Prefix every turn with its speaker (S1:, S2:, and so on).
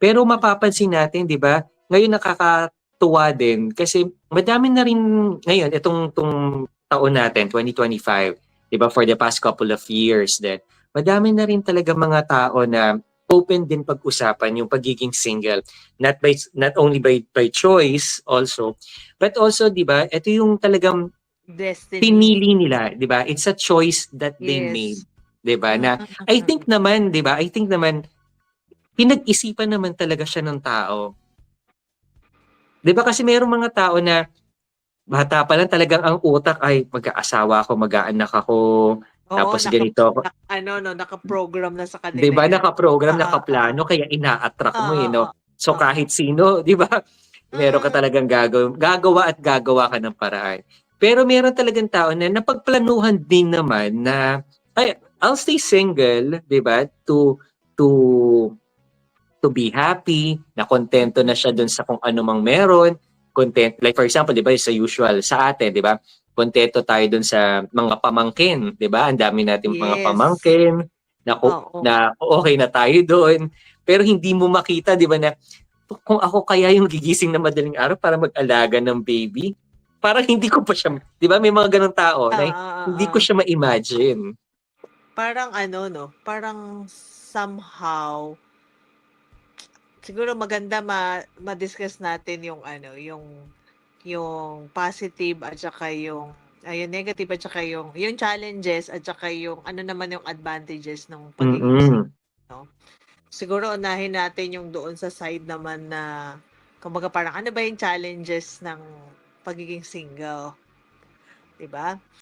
S1: Pero mapapansin natin, 'di ba? Ngayon nakakatuwa din kasi madami na rin ngayon itong tong taon natin 2025, 'di ba? For the past couple of years that madami na rin talaga mga tao na open din pag-usapan yung pagiging single not by not only by by choice also but also 'di ba ito yung talagang
S2: Destiny.
S1: pinili nila 'di ba it's a choice that they
S2: Yes.
S1: made 'di ba na
S2: Mm,
S1: I think naman 'di ba I think naman pinag-isipan naman talaga siya ng tao 'di ba kasi mayroong mga tao na bata pa lang talagang ang utak ay mag-aasawa ako mag-aanak ako
S2: Oo,
S1: tapos
S2: naka-
S1: ganito ako
S2: nak- ano no, naka-program na sa kanila.
S1: 'di ba naka-program
S2: ah,
S1: naka-plano kaya ina-attract mo
S2: Ah,
S1: eh no so
S2: ah.
S1: kahit sino 'di ba meron ka talagang gagawa, gagawa at gagawa ka ng paraan. Pero meron talagang tao na napagplanuhan din naman na ay I'll stay single, 'di ba? To to to be happy, na kontento na siya dun sa kung ano mang meron, content like for example, 'di ba, sa usual sa atin, 'di ba? Kontento tayo dun sa mga pamangkin, 'di ba? Ang dami nating mga
S2: Yes.
S1: pamangkin na ku-
S2: Oo.
S1: na okay na tayo doon. Pero hindi mo makita, 'di ba, na kung ako kaya yung gigising na madaling araw para mag-alaga ng baby, parang hindi ko pa siya, 'di ba? May mga ganong tao na
S2: Ah, ah,
S1: hindi ko siya ma-imagine.
S2: Parang ano no, parang somehow siguro maganda ma ma-discuss natin yung ano, yung yung positive at saka yung ayun negative at saka yung yung challenges at saka yung ano naman yung advantages ng pagiging
S1: Mm-mm.
S2: single. Siguro unahin natin yung doon sa side naman na kumbaga parang ano ba yung challenges ng pagiging single? 'Di ba?